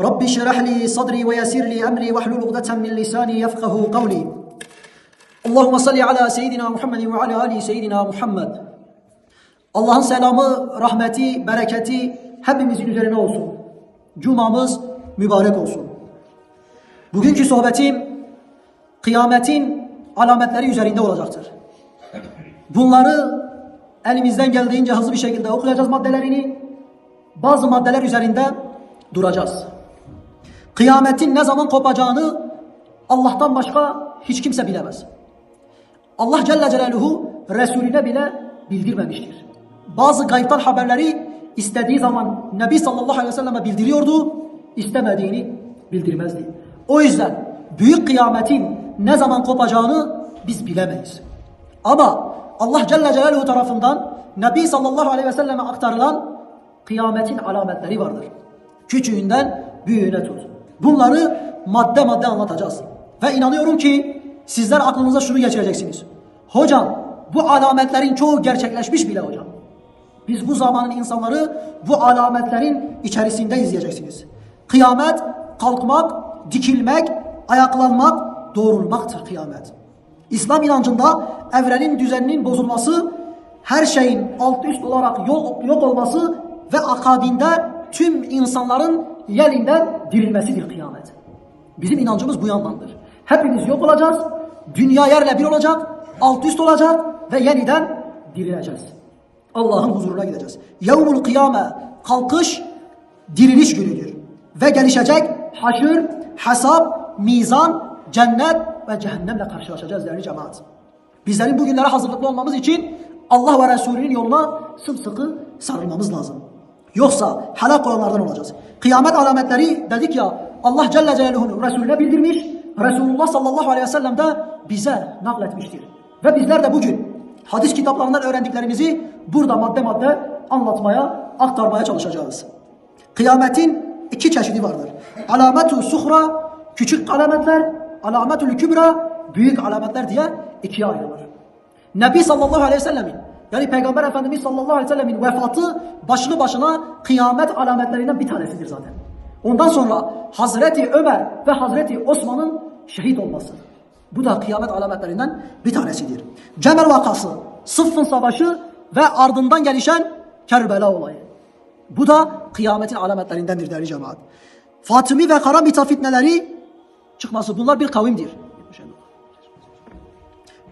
رب اشرح لي صدري ويسر لي أمري واحلل عقدة من لساني يفقه قولي اللهم صل على سيدنا محمد وعلى آل سيدنا محمد Allah'ın selamı, rahmeti, bereketi hepimizin üzerine olsun. Cumamız mübarek olsun. Bugünkü sohbetim kıyametin alametleri üzerinde olacaktır. Bunları elimizden geldiğince hızlı bir şekilde okuyacağız maddelerini. Bazı maddeler üzerinde duracağız. Kıyametin ne zaman kopacağını Allah'tan başka hiç kimse bilemez. Allah Celle Celaluhu Resulüne bile bildirmemiştir. Bazı gayiptan haberleri istediği zaman Nebi sallallahu aleyhi ve selleme bildiriyordu, istemediğini bildirmezdi. O yüzden büyük kıyametin ne zaman kopacağını biz bilemeyiz. Ama Allah Celle Celaluhu tarafından Nebi sallallahu aleyhi ve selleme aktarılan kıyametin alametleri vardır. Küçüğünden büyüğüne tut. Bunları madde madde anlatacağız. Ve inanıyorum ki sizler aklınıza şunu geçireceksiniz. Hocam bu alametlerin çoğu gerçekleşmiş bile hocam. Biz bu zamanın insanları bu alametlerin içerisinde izleyeceksiniz. Kıyamet, kalkmak, dikilmek, ayaklanmak, doğrulmaktır kıyamet. İslam inancında evrenin düzeninin bozulması, her şeyin alt üst olarak yok, yok olması ve akabinde tüm insanların yerinden dirilmesidir kıyamet. Bizim inancımız bu yandandır. Hepimiz yok olacağız, dünya yerle bir olacak, alt üst olacak ve yeniden dirileceğiz. Allah'ın huzuruna gideceğiz. Yevmul kıyame, kalkış, diriliş günüdür. Ve gelişecek haşır, hesap, mizan, cennet ve cehennemle karşılaşacağız değerli cemaat. Bizlerin bugünlere hazırlıklı olmamız için Allah ve Resulünün yoluna sımsıkı sarılmamız lazım. Yoksa helak olanlardan olacağız. Kıyamet alametleri dedik ya Allah Celle Celaluhu'nun Resulüne bildirmiş. Resulullah sallallahu aleyhi ve sellem de bize nakletmiştir. Ve bizler de bugün hadis kitaplarından öğrendiklerimizi burada madde madde anlatmaya, aktarmaya çalışacağız. Kıyametin iki çeşidi vardır. Alametu suhra, küçük alametler, alametul kübra, büyük alametler diye ikiye ayrılır. Nebi sallallahu aleyhi ve sellemin yani Peygamber Efendimiz sallallahu aleyhi ve sellemin vefatı başlı başına kıyamet alametlerinden bir tanesidir zaten. Ondan sonra Hazreti Ömer ve Hazreti Osman'ın şehit olması. Bu da kıyamet alametlerinden bir tanesidir. Cemel vakası, Sıffın savaşı ve ardından gelişen Kerbela olayı. Bu da kıyametin alametlerindendir değerli cemaat. Fatımi ve Karamita fitneleri çıkması bunlar bir kavimdir.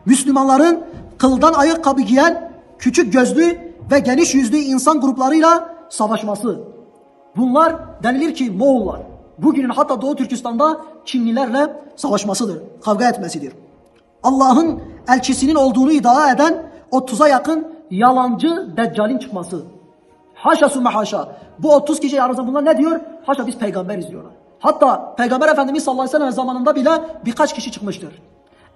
Müslümanların kıldan ayakkabı giyen küçük gözlü ve geniş yüzlü insan gruplarıyla savaşması. Bunlar denilir ki Moğollar. Bugünün hatta Doğu Türkistan'da Çinlilerle savaşmasıdır, kavga etmesidir. Allah'ın elçisinin olduğunu iddia eden 30'a yakın yalancı deccalin çıkması. Haşa sümme haşa. Bu 30 kişi arasında bunlar ne diyor? Haşa biz peygamberiz diyorlar. Hatta Peygamber Efendimiz sallallahu aleyhi ve sellem zamanında bile birkaç kişi çıkmıştır.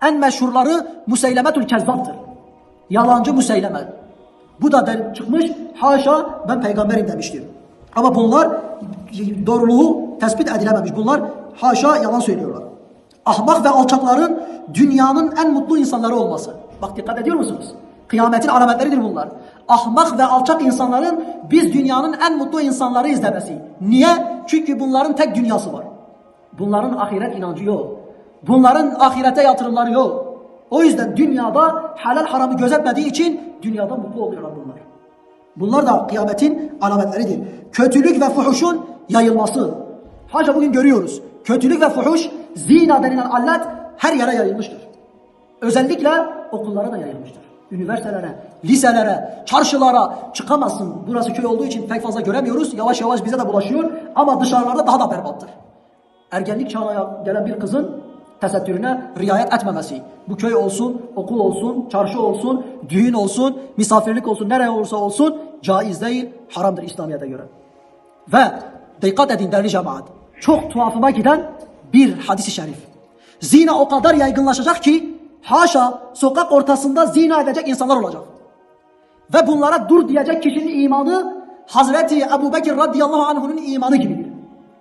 En meşhurları Museylemetül Kezzap'tır. Yalancı Museyleme. Bu da der, çıkmış haşa ben peygamberim demiştir. Ama bunlar doğruluğu tespit edilememiş. Bunlar haşa yalan söylüyorlar. Ahmak ve alçakların dünyanın en mutlu insanları olması. Bak dikkat ediyor musunuz? Kıyametin alametleridir bunlar. Ahmak ve alçak insanların biz dünyanın en mutlu insanları izlemesi. Niye? Çünkü bunların tek dünyası var. Bunların ahiret inancı yok. Bunların ahirete yatırımları yok. O yüzden dünyada helal haramı gözetmediği için dünyada mutlu oluyorlar bunlar. Bunlar da kıyametin alametleridir. Kötülük ve fuhuşun yayılması. Haşa bugün görüyoruz. Kötülük ve fuhuş, zina denilen alet her yere yayılmıştır. Özellikle okullara da yayılmıştır. Üniversitelere, liselere, çarşılara çıkamazsın. Burası köy olduğu için pek fazla göremiyoruz. Yavaş yavaş bize de bulaşıyor. Ama dışarılarda daha da berbattır. Ergenlik çağına gelen bir kızın tesettürüne riayet etmemesi. Bu köy olsun, okul olsun, çarşı olsun, düğün olsun, misafirlik olsun, nereye olursa olsun caiz değil, haramdır İslamiyet'e göre. Ve dikkat edin değerli cemaat. Çok tuhafıma giden bir hadis-i şerif. Zina o kadar yaygınlaşacak ki haşa sokak ortasında zina edecek insanlar olacak. Ve bunlara dur diyecek kişinin imanı Hazreti Ebu Bekir radıyallahu anh'unun imanı gibidir.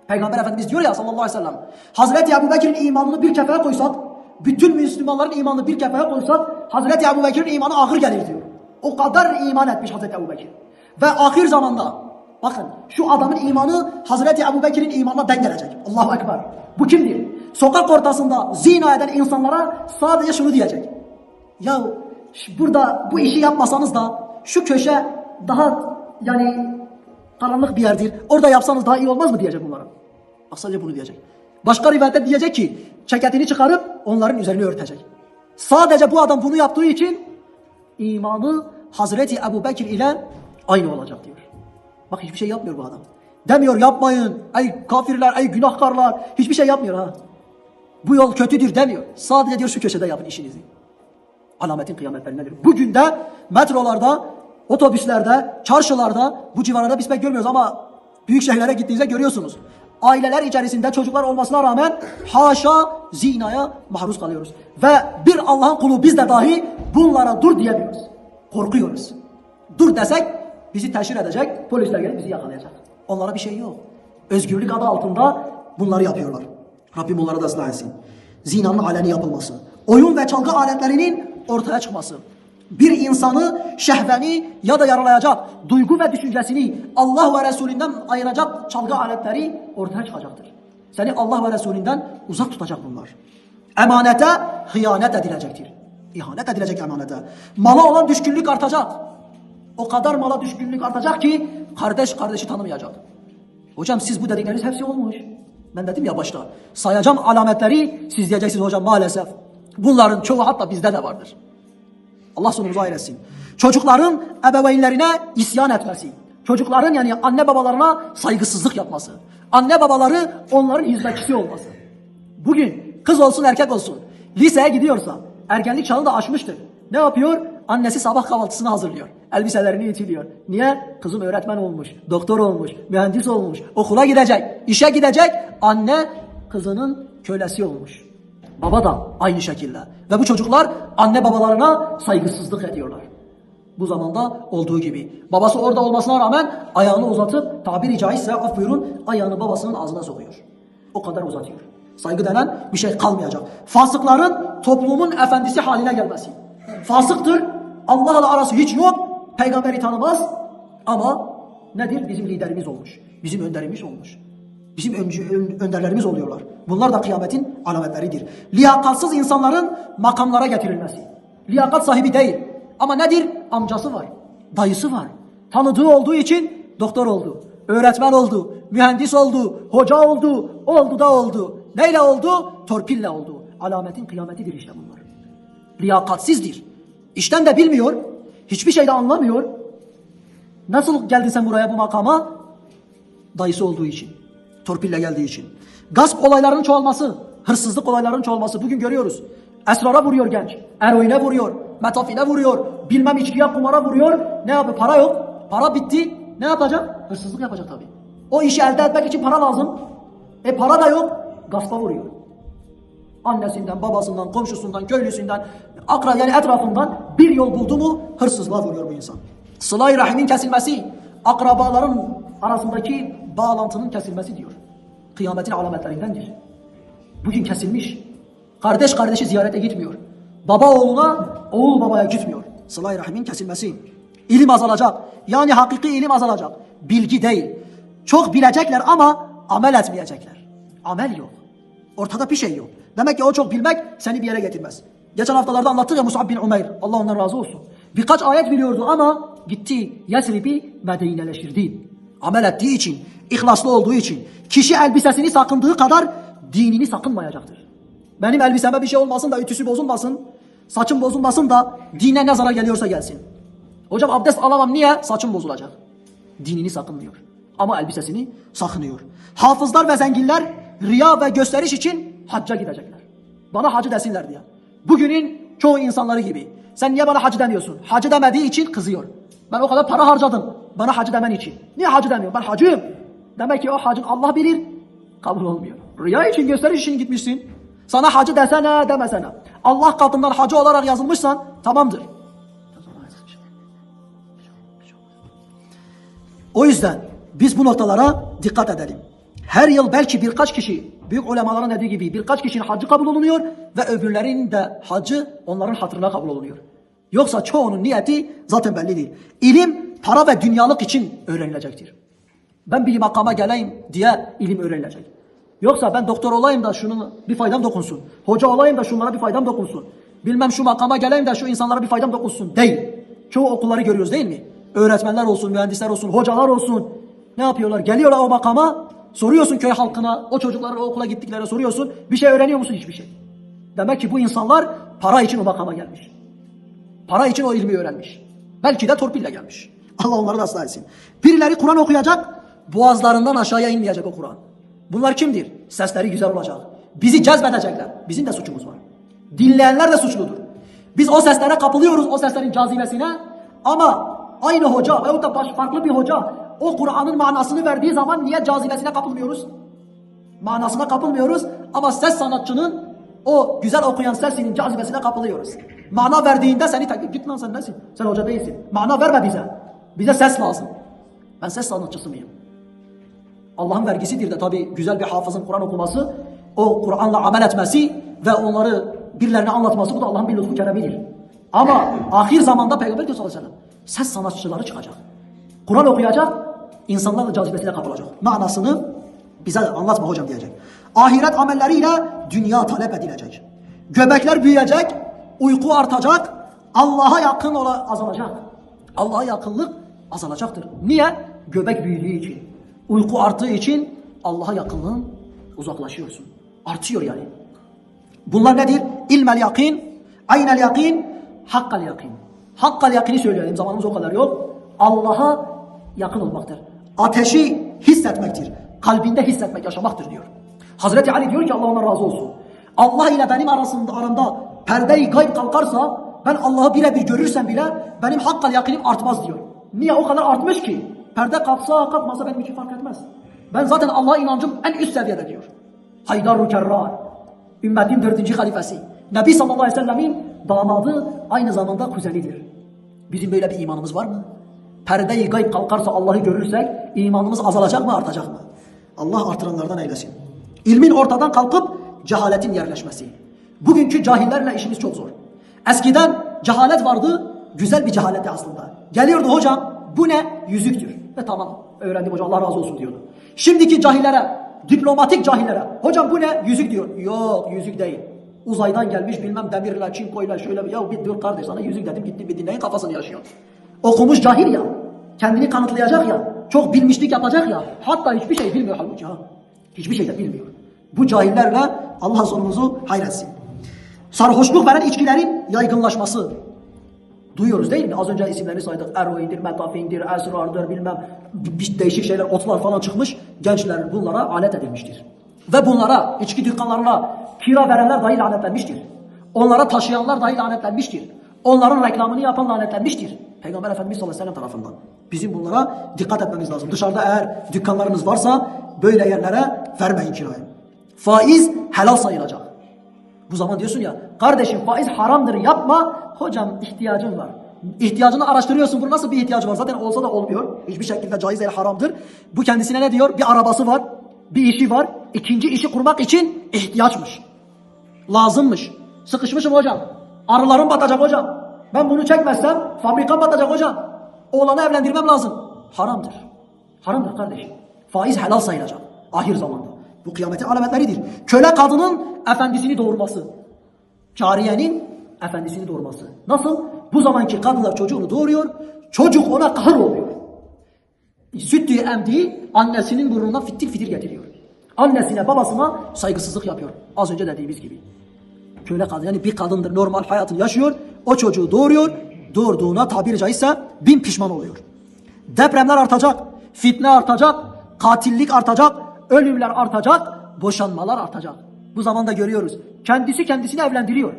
Peygamber Efendimiz diyor ya sallallahu aleyhi ve sellem. Hazreti Ebu Bekir'in imanını bir kefeye koysak, bütün Müslümanların imanını bir kefeye koysak, Hazreti Ebu Bekir'in imanı ahır gelir diyor. O kadar iman etmiş Hazreti Ebu Bekir. Ve ahir zamanda Bakın şu adamın imanı Hazreti Ebu Bekir'in imanına denk gelecek. Allahu Ekber. Bu kimdir? Sokak ortasında zina eden insanlara sadece şunu diyecek. Ya burada bu işi yapmasanız da şu köşe daha yani karanlık bir yerdir. Orada yapsanız daha iyi olmaz mı diyecek bunlara. Sadece bunu diyecek. Başka rivayette diyecek ki ceketini çıkarıp onların üzerini örtecek. Sadece bu adam bunu yaptığı için imanı Hazreti Ebu Bekir ile aynı olacak diyor. Bak hiçbir şey yapmıyor bu adam. Demiyor yapmayın ey kafirler ey günahkarlar hiçbir şey yapmıyor ha. Bu yol kötüdür demiyor. Sadece diyor şu köşede yapın işinizi. Alametin kıyametlerindedir. Bugün de metrolarda, otobüslerde, çarşılarda, bu civarlarda biz pek görmüyoruz ama büyük şehirlere gittiğinizde görüyorsunuz. Aileler içerisinde çocuklar olmasına rağmen haşa zinaya maruz kalıyoruz. Ve bir Allah'ın kulu biz de dahi bunlara dur diyemiyoruz. Korkuyoruz. Dur desek bizi teşhir edecek, polisler gelip bizi yakalayacak. Onlara bir şey yok. Özgürlük adı altında bunları yapıyorlar. Rabbim onlara da ıslah etsin. Zinanın aleni yapılması, oyun ve çalgı aletlerinin ortaya çıkması, bir insanı şehveni ya da yaralayacak duygu ve düşüncesini Allah ve Resulünden ayıracak çalgı aletleri ortaya çıkacaktır. Seni Allah ve Resulünden uzak tutacak bunlar. Emanete hıyanet edilecektir. İhanet edilecek emanete. Mala olan düşkünlük artacak. O kadar mala düşkünlük artacak ki kardeş kardeşi tanımayacak. Hocam siz bu dedikleriniz hepsi olmuş. Ben dedim ya başta. Sayacağım alametleri siz diyeceksiniz hocam maalesef. Bunların çoğu hatta bizde de vardır. Allah sonumuzu hayır etsin. Çocukların ebeveynlerine isyan etmesi. Çocukların yani anne babalarına saygısızlık yapması. Anne babaları onların hizmetçisi olması. Bugün kız olsun erkek olsun liseye gidiyorsa ergenlik çağını da aşmıştır. Ne yapıyor? Annesi sabah kahvaltısını hazırlıyor. Elbiselerini ütülüyor. Niye? Kızım öğretmen olmuş, doktor olmuş, mühendis olmuş, okula gidecek, işe gidecek. Anne kızının kölesi olmuş. Baba da aynı şekilde. Ve bu çocuklar anne babalarına saygısızlık ediyorlar. Bu zamanda olduğu gibi. Babası orada olmasına rağmen ayağını uzatıp tabiri caizse af buyurun ayağını babasının ağzına sokuyor. O kadar uzatıyor. Saygı denen bir şey kalmayacak. Fasıkların toplumun efendisi haline gelmesi. Fasıktır. Allah'la arası hiç yok. Peygamberi tanımaz. Ama nedir? Bizim liderimiz olmuş. Bizim önderimiz olmuş. Bizim öncü, ön- önderlerimiz oluyorlar. Bunlar da kıyametin alametleridir. Liyakatsız insanların makamlara getirilmesi. Liyakat sahibi değil. Ama nedir? Amcası var. Dayısı var. Tanıdığı olduğu için doktor oldu. Öğretmen oldu. Mühendis oldu. Hoca oldu. Oldu da oldu. Neyle oldu? Torpille oldu. Alametin kıyametidir işte bunlar. Liyakatsizdir. İşten de bilmiyor. Hiçbir şey de anlamıyor. Nasıl geldin sen buraya bu makama? dayısı olduğu için. Torpille geldiği için. Gasp olaylarının çoğalması, hırsızlık olaylarının çoğalması bugün görüyoruz. Esrara vuruyor genç. Eroine vuruyor. Metafine vuruyor. Bilmem içkiye kumara vuruyor. Ne yapıyor? Para yok. Para bitti. Ne yapacak? Hırsızlık yapacak tabii. O işi elde etmek için para lazım. E para da yok. Gaspa vuruyor. Annesinden, babasından, komşusundan, köylüsünden, akra yani etrafından bir yol buldu mu hırsızlığa vuruyor bu insan. Sıla-i rahimin kesilmesi, akrabaların arasındaki bağlantının kesilmesi diyor. Kıyametin alametlerindendir. Bugün kesilmiş. Kardeş kardeşi ziyarete gitmiyor. Baba oğluna, oğul babaya gitmiyor. Sıla-i rahimin kesilmesi. İlim azalacak. Yani hakiki ilim azalacak. Bilgi değil. Çok bilecekler ama amel etmeyecekler. Amel yok. Ortada bir şey yok. Demek ki o çok bilmek seni bir yere getirmez. Geçen haftalarda anlattık ya Musab bin Umeyr. Allah ondan razı olsun. Birkaç ayet biliyordu ama gitti Yesrib'i Medineleştirdi. Amel ettiği için, ihlaslı olduğu için, kişi elbisesini sakındığı kadar dinini sakınmayacaktır. Benim elbiseme bir şey olmasın da ütüsü bozulmasın, saçım bozulmasın da dine ne zarar geliyorsa gelsin. Hocam abdest alamam niye? Saçım bozulacak. Dinini sakınmıyor. Ama elbisesini sakınıyor. Hafızlar ve zenginler riya ve gösteriş için hacca gidecekler. Bana hacı desinler diye. Bugünün çoğu insanları gibi. Sen niye bana hacı demiyorsun? Hacı demediği için kızıyor. Ben o kadar para harcadım. Bana hacı demen için. Niye hacı demiyor? Ben hacıyım. Demek ki o hacın Allah bilir. Kabul olmuyor. Riya için gösteriş için gitmişsin. Sana hacı desene demesene. Allah katından hacı olarak yazılmışsan tamamdır. O yüzden biz bu noktalara dikkat edelim. Her yıl belki birkaç kişi, büyük ulemaların dediği gibi birkaç kişinin hacı kabul olunuyor ve öbürlerinin de hacı onların hatırına kabul olunuyor. Yoksa çoğunun niyeti zaten belli değil. İlim para ve dünyalık için öğrenilecektir. Ben bir makama geleyim diye ilim öğrenilecek. Yoksa ben doktor olayım da şunun bir faydam dokunsun. Hoca olayım da şunlara bir faydam dokunsun. Bilmem şu makama geleyim de şu insanlara bir faydam dokunsun. Değil. Çoğu okulları görüyoruz değil mi? Öğretmenler olsun, mühendisler olsun, hocalar olsun. Ne yapıyorlar? Geliyorlar o makama. Soruyorsun köy halkına, o çocuklara o okula gittiklerine soruyorsun. Bir şey öğreniyor musun? Hiçbir şey. Demek ki bu insanlar para için o makama gelmiş. Para için o ilmi öğrenmiş. Belki de torpille gelmiş. Allah onları da ıslah etsin. Birileri Kur'an okuyacak, boğazlarından aşağıya inmeyecek o Kur'an. Bunlar kimdir? Sesleri güzel olacak. Bizi cezbedecekler. Bizim de suçumuz var. Dinleyenler de suçludur. Biz o seslere kapılıyoruz, o seslerin cazibesine. Ama aynı hoca veyahut da baş, farklı bir hoca o Kur'an'ın manasını verdiği zaman niye cazibesine kapılmıyoruz? manasına kapılmıyoruz ama ses sanatçının o güzel okuyan sesinin cazibesine kapılıyoruz. Mana verdiğinde seni takip git lan sen nesin? Sen hoca değilsin. Mana verme bize. Bize ses lazım. Ben ses sanatçısı mıyım? Allah'ın vergisidir de tabi güzel bir hafızın Kur'an okuması, o Kur'an'la amel etmesi ve onları birilerine anlatması bu da Allah'ın bir lütfu keremidir. Ama ahir zamanda Peygamber diyor sallallahu aleyhi ve sellem ses sanatçıları çıkacak. Kur'an okuyacak, insanlar da cazibesine kapılacak. Manasını bize anlatma hocam diyecek. Ahiret amelleriyle dünya talep edilecek. Göbekler büyüyecek, uyku artacak, Allah'a yakın azalacak. Allah'a yakınlık azalacaktır. Niye? Göbek büyüdüğü için. Uyku arttığı için Allah'a yakınlığın uzaklaşıyorsun. Artıyor yani. Bunlar nedir? İlmel yakin, aynel yakin, hakkal yakin. Hakkal yakini söyleyelim zamanımız o kadar yok. Allah'a yakın olmaktır. Ateşi hissetmektir. Kalbinde hissetmek, yaşamaktır diyor. Hazreti Ali diyor ki Allah ona razı olsun. Allah ile benim arasında aramda perde-i gayb kalkarsa ben Allah'ı birebir görürsem bile benim hakkal yakinim artmaz diyor. Niye o kadar artmış ki? Perde kalksa kalkmasa benim için fark etmez. Ben zaten Allah'a inancım en üst seviyede diyor. Haydar-ı Kerrar. Ümmetin dördüncü halifesi. Nebi sallallahu aleyhi ve sellemin damadı aynı zamanda kuzenidir. Bizim böyle bir imanımız var mı? Perde-i gayb kalkarsa Allah'ı görürsek imanımız azalacak mı artacak mı? Allah artıranlardan eylesin. İlmin ortadan kalkıp cehaletin yerleşmesi. Bugünkü cahillerle işimiz çok zor. Eskiden cehalet vardı, güzel bir cehaletti aslında. Geliyordu hocam, bu ne? Yüzüktür. Ve tamam, öğrendim hocam Allah razı olsun diyordu. Şimdiki cahillere, diplomatik cahillere, hocam bu ne? Yüzük diyor. Yok, yüzük değil. Uzaydan gelmiş bilmem demirle, çinkoyla şöyle bir, ya bir dur kardeş sana yüzük dedim gitti bir dinleyin kafasını yaşıyor. Okumuş cahil ya, kendini kanıtlayacak ya, çok bilmişlik yapacak ya, hatta hiçbir şey bilmiyor halbuki ha. Hiçbir şey de bilmiyor. Bu cahillerle Allah sonumuzu hayretsin. Sarhoşluk veren içkilerin yaygınlaşması. Duyuyoruz değil mi? Az önce isimlerini saydık. Eroindir, metafindir, esrardır bilmem bir- değişik şeyler, otlar falan çıkmış. Gençler bunlara alet edilmiştir. Ve bunlara, içki dükkanlarına kira verenler dahi lanetlenmiştir. Onlara taşıyanlar dahi lanetlenmiştir. Onların reklamını yapan lanetlenmiştir. Peygamber Efendimiz sallallahu aleyhi ve sellem tarafından. Bizim bunlara dikkat etmemiz lazım. Dışarıda eğer dükkanlarınız varsa böyle yerlere vermeyin kirayı. Faiz helal sayılacak. Bu zaman diyorsun ya kardeşim faiz haramdır yapma. Hocam ihtiyacım var. İhtiyacını araştırıyorsun. Bu nasıl bir ihtiyacı var? Zaten olsa da olmuyor. Hiçbir şekilde caiz değil haramdır. Bu kendisine ne diyor? Bir arabası var. Bir işi var. İkinci işi kurmak için ihtiyaçmış. Lazımmış. Sıkışmışım hocam. Arılarım batacak hocam. Ben bunu çekmezsem fabrikam batacak hocam. Oğlanı evlendirmem lazım. Haramdır. Haramdır kardeşim. Faiz helal sayılacak. Ahir zamanda. Bu kıyametin alametleridir. Köle kadının efendisini doğurması. Cariyenin efendisini doğurması. Nasıl? Bu zamanki kadınlar çocuğunu doğuruyor. Çocuk ona kahır oluyor. Süt diye emdiği annesinin burnuna fitil fitil getiriyor. Annesine babasına saygısızlık yapıyor. Az önce dediğimiz gibi. Köle kadın yani bir kadındır normal hayatını yaşıyor. O çocuğu doğuruyor. Doğurduğuna tabiri caizse bin pişman oluyor. Depremler artacak. Fitne artacak. Katillik artacak. Ölümler artacak. Boşanmalar artacak. Bu zamanda görüyoruz. Kendisi kendisini evlendiriyor.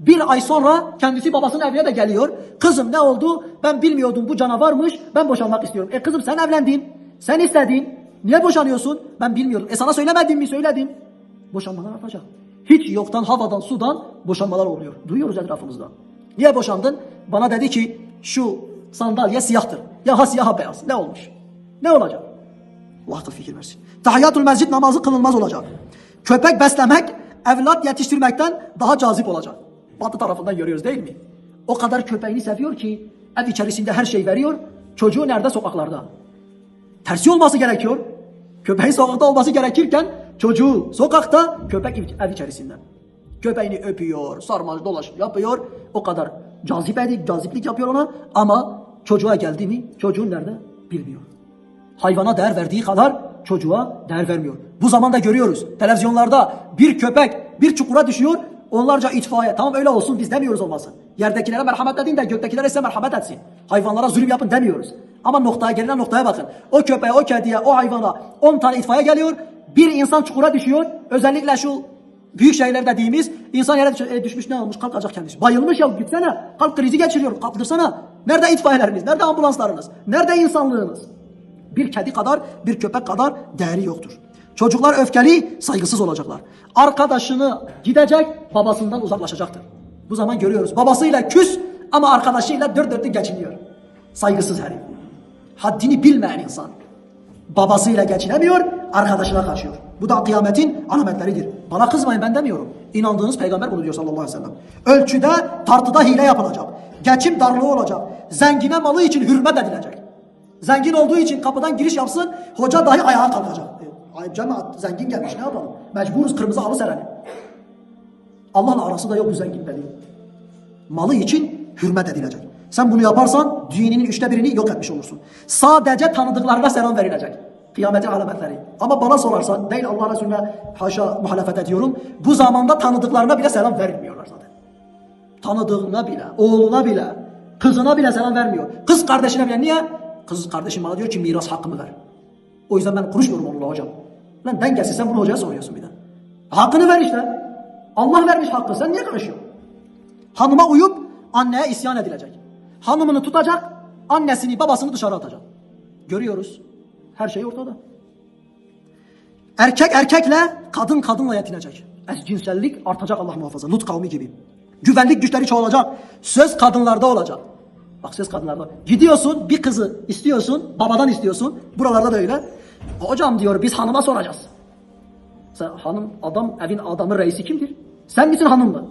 Bir ay sonra kendisi babasının evine de geliyor. Kızım ne oldu? Ben bilmiyordum bu canavarmış. Ben boşanmak istiyorum. E kızım sen evlendin. Sen istedin. Niye boşanıyorsun? Ben bilmiyorum. E sana söylemedim mi? Söyledim. Boşanmalar artacak. Hiç yoktan, havadan, sudan boşanmalar oluyor. Duyuyoruz etrafımızda. Niye boşandın? Bana dedi ki şu sandalye siyahtır. Ya ha siyah ha beyaz. Ne olmuş? Ne olacak? Allah akıl fikir versin. Tahiyyatul mescid namazı kılınmaz olacak. Köpek beslemek evlat yetiştirmekten daha cazip olacak. Batı tarafından görüyoruz değil mi? O kadar köpeğini seviyor ki ev içerisinde her şey veriyor. Çocuğu nerede? Sokaklarda. Tersi olması gerekiyor. Köpeğin sokakta olması gerekirken çocuğu sokakta köpek ev- içerisinde. Köpeğini öpüyor, sarmaş dolaş yapıyor. O kadar cazip edik, caziplik yapıyor ona. Ama çocuğa geldi mi çocuğun nerede bilmiyor. Hayvana değer verdiği kadar çocuğa değer vermiyor. Bu zamanda görüyoruz. Televizyonlarda bir köpek bir çukura düşüyor. Onlarca itfaiye. Tamam öyle olsun biz demiyoruz olmasın. Yerdekilere merhamet edin de göktekilere size merhamet etsin. Hayvanlara zulüm yapın demiyoruz. Ama noktaya gelinen noktaya bakın. O köpeğe, o kediye, o hayvana 10 tane itfaiye geliyor. Bir insan çukura düşüyor. Özellikle şu büyük şehirler dediğimiz insan yere e, düşmüş ne olmuş kalkacak kendisi. Bayılmış ya gitsene. Kalp krizi geçiriyor. Kalktırsana. Nerede itfaiyeleriniz? Nerede ambulanslarınız? Nerede insanlığınız? Bir kedi kadar, bir köpek kadar değeri yoktur. Çocuklar öfkeli, saygısız olacaklar. Arkadaşını gidecek, babasından uzaklaşacaktır. Bu zaman görüyoruz. Babasıyla küs ama arkadaşıyla dört dörtlük geçiniyor. Saygısız herif. Haddini bilmeyen insan. Babasıyla geçinemiyor, arkadaşına kaçıyor. Bu da kıyametin alametleridir. Bana kızmayın ben demiyorum. İnandığınız peygamber bunu diyor sallallahu aleyhi ve sellem. Ölçüde, tartıda hile yapılacak. Geçim darlığı olacak. Zengine malı için hürmet edilecek. Zengin olduğu için kapıdan giriş yapsın, hoca dahi ayağa kalkacak. Cemaat zengin gelmiş ne yapalım? Mecburuz kırmızı halı serelim. Allah'la arası da yok bu zengin dediğin. Malı için hürmet edilecek. Sen bunu yaparsan dininin üçte birini yok etmiş olursun. Sadece tanıdıklarına selam verilecek. Kıyametin alametleri. Ama bana sorarsan değil Allah Resulüne haşa muhalefet ediyorum. Bu zamanda tanıdıklarına bile selam vermiyorlar zaten. Tanıdığına bile, oğluna bile, kızına bile selam vermiyor. Kız kardeşine bile niye? Kız kardeşim bana diyor ki miras hakkımı ver. O yüzden ben konuşmuyorum onunla hocam. Lan dengesiz sen bunu hocaya soruyorsun bir de. Hakkını ver işte. Allah vermiş hakkı sen niye karışıyorsun? Hanıma uyup anneye isyan edilecek. Hanımını tutacak, annesini babasını dışarı atacak. Görüyoruz. Her şey ortada. Erkek erkekle, kadın kadınla yetinecek. Eşcinsellik artacak Allah muhafaza. Lut kavmi gibi. Güvenlik güçleri çoğalacak. Söz kadınlarda olacak. Bak söz kadınlarda. Gidiyorsun bir kızı istiyorsun, babadan istiyorsun. Buralarda da öyle. Hocam diyor biz hanıma soracağız. Sen hanım, adam, evin adamı reisi kimdir? Sen misin hanım mı?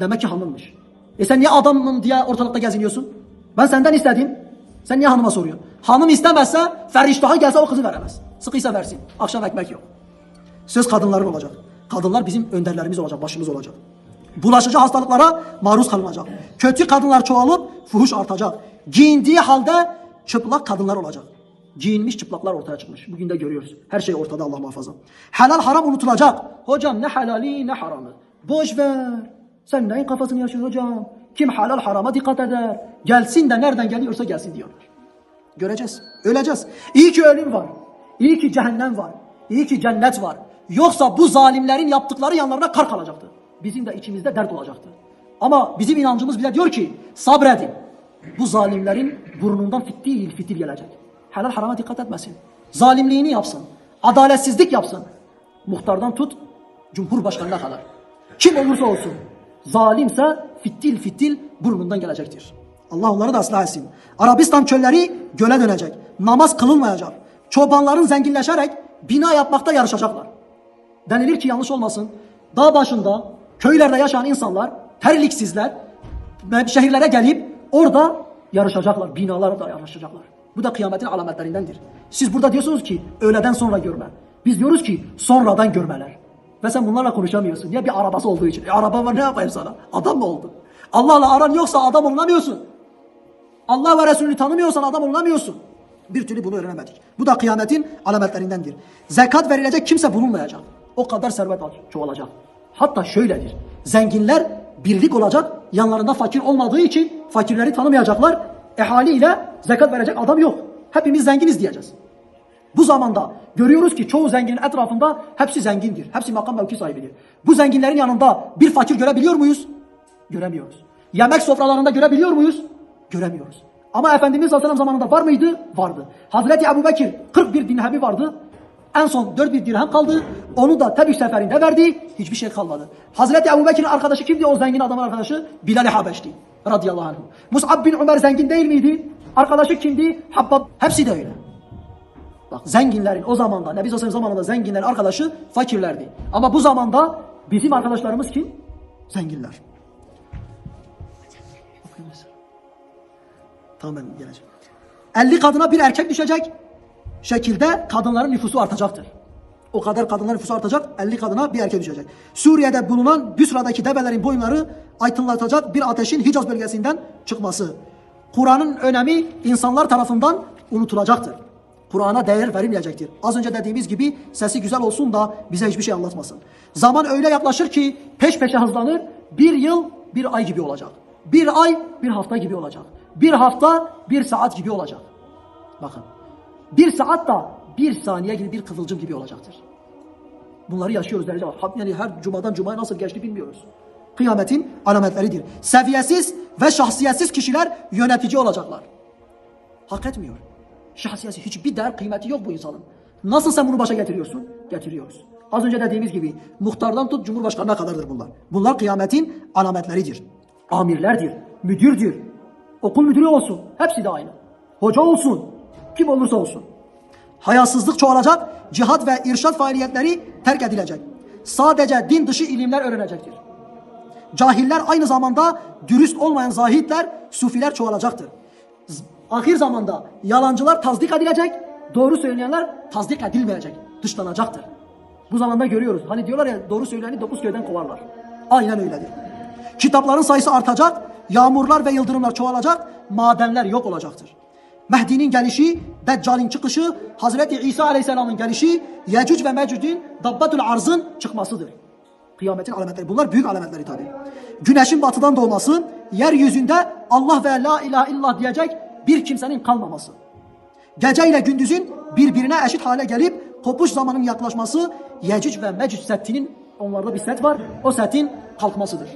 Demek ki hanımmış. E sen niye adamım diye ortalıkta geziniyorsun? Ben senden istedim. Sen niye hanıma soruyorsun? Hanım istemezse feriştaha gelse o kızı veremez. Sıkıysa versin. Akşam ekmek yok. Söz kadınların olacak. Kadınlar bizim önderlerimiz olacak, başımız olacak. Bulaşıcı hastalıklara maruz kalınacak. Kötü kadınlar çoğalıp fuhuş artacak. Giyindiği halde çıplak kadınlar olacak. Giyinmiş çıplaklar ortaya çıkmış. Bugün de görüyoruz. Her şey ortada Allah muhafaza. Helal haram unutulacak. Hocam ne helali ne haramı. Boş ver. Sen neyin kafasını yaşıyorsun hocam? Kim halal harama dikkat eder. Gelsin de nereden geliyorsa gelsin diyorlar. Göreceğiz. Öleceğiz. İyi ki ölüm var. İyi ki cehennem var. İyi ki cennet var. Yoksa bu zalimlerin yaptıkları yanlarına kar kalacaktı. Bizim de içimizde dert olacaktı. Ama bizim inancımız bile diyor ki sabredin. Bu zalimlerin burnundan fitil fitil gelecek. Helal harama dikkat etmesin. Zalimliğini yapsın. Adaletsizlik yapsın. Muhtardan tut Cumhurbaşkanına kadar. Kim olursa olsun. Zalimse fitil fitil burnundan gelecektir. Allah onları da ıslah etsin. Arabistan çölleri göle dönecek. Namaz kılınmayacak. Çobanların zenginleşerek bina yapmakta yarışacaklar. Denilir ki yanlış olmasın. Dağ başında, köylerde yaşayan insanlar, terliksizler, şehirlere gelip orada yarışacaklar. Binalarda yarışacaklar. Bu da kıyametin alametlerindendir. Siz burada diyorsunuz ki öğleden sonra görme. Biz diyoruz ki sonradan görmeler. Ve sen bunlarla konuşamıyorsun. Niye? Bir arabası olduğu için. E araba var ne yapayım sana? Adam mı oldu? Allah'la aran yoksa adam olunamıyorsun. Allah ve Resulünü tanımıyorsan adam olunamıyorsun. Bir türlü bunu öğrenemedik. Bu da kıyametin alametlerindendir. Zekat verilecek kimse bulunmayacak. O kadar servet çoğalacak. Hatta şöyledir. Zenginler birlik olacak. Yanlarında fakir olmadığı için fakirleri tanımayacaklar. E haliyle zekat verecek adam yok. Hepimiz zenginiz diyeceğiz. Bu zamanda görüyoruz ki çoğu zenginin etrafında hepsi zengindir. Hepsi makam mevki sahibidir. Bu zenginlerin yanında bir fakir görebiliyor muyuz? Göremiyoruz. Yemek sofralarında görebiliyor muyuz? Göremiyoruz. Ama Efendimiz Aleyhisselam zamanında var mıydı? Vardı. Hazreti Ebu Bekir 41 dirhemi vardı. En son 4 bir dirhem kaldı. Onu da Tebük seferinde verdi. Hiçbir şey kalmadı. Hazreti Ebu Bekir'in arkadaşı kimdi o zengin adamın arkadaşı? Bilal-i Habeş'ti. Radıyallahu anh. Mus'ab bin Ömer zengin değil miydi? Arkadaşı kimdi? Habbab. Hepsi de öyle. Bak zenginlerin o zamanda Nebi Sallallahu zamanında zenginlerin arkadaşı fakirlerdi. Ama bu zamanda bizim arkadaşlarımız kim? Zenginler. Tamam ben geleceğim. 50 kadına bir erkek düşecek. Şekilde kadınların nüfusu artacaktır. O kadar kadınlar nüfusu artacak, 50 kadına bir erkek düşecek. Suriye'de bulunan Büsra'daki develerin boyunları aydınlatacak bir ateşin Hicaz bölgesinden çıkması. Kur'an'ın önemi insanlar tarafından unutulacaktır. Kur'an'a değer verilmeyecektir. Az önce dediğimiz gibi sesi güzel olsun da bize hiçbir şey anlatmasın. Zaman öyle yaklaşır ki peş peşe hızlanır. Bir yıl bir ay gibi olacak. Bir ay bir hafta gibi olacak. Bir hafta bir saat gibi olacak. Bakın. Bir saat da bir saniye gibi bir kıvılcım gibi olacaktır. Bunları yaşıyoruz derece var. Yani her cumadan cumaya nasıl geçti bilmiyoruz. Kıyametin alametleridir. Seviyesiz ve şahsiyetsiz kişiler yönetici olacaklar. Hak etmiyor. Şahsiyesi hiçbir değer kıymeti yok bu insanın. Nasıl sen bunu başa getiriyorsun? Getiriyoruz. Az önce dediğimiz gibi muhtardan tut cumhurbaşkanına kadardır bunlar. Bunlar kıyametin alametleridir. Amirlerdir, müdürdür. Okul müdürü olsun. Hepsi de aynı. Hoca olsun. Kim olursa olsun. Hayasızlık çoğalacak, cihat ve irşat faaliyetleri terk edilecek. Sadece din dışı ilimler öğrenecektir. Cahiller aynı zamanda dürüst olmayan zahitler, sufiler çoğalacaktır. Ahir zamanda yalancılar tasdik edilecek, doğru söyleyenler tasdik edilmeyecek, dışlanacaktır. Bu zamanda görüyoruz. Hani diyorlar ya doğru söyleyeni dokuz köyden kovarlar. Aynen öyledir. Kitapların sayısı artacak, yağmurlar ve yıldırımlar çoğalacak, madenler yok olacaktır. Mehdi'nin gelişi, Deccal'in çıkışı, Hazreti İsa Aleyhisselam'ın gelişi, Yecüc ve Mecüc'ün Dabbatul Arz'ın çıkmasıdır. Kıyametin alametleri. Bunlar büyük alametleri tabi. Güneşin batıdan doğması, yeryüzünde Allah ve la ilahe illallah diyecek bir kimsenin kalmaması. Gece ile gündüzün birbirine eşit hale gelip kopuş zamanın yaklaşması Yecüc ve Mecüc settinin onlarda bir set var. O setin kalkmasıdır.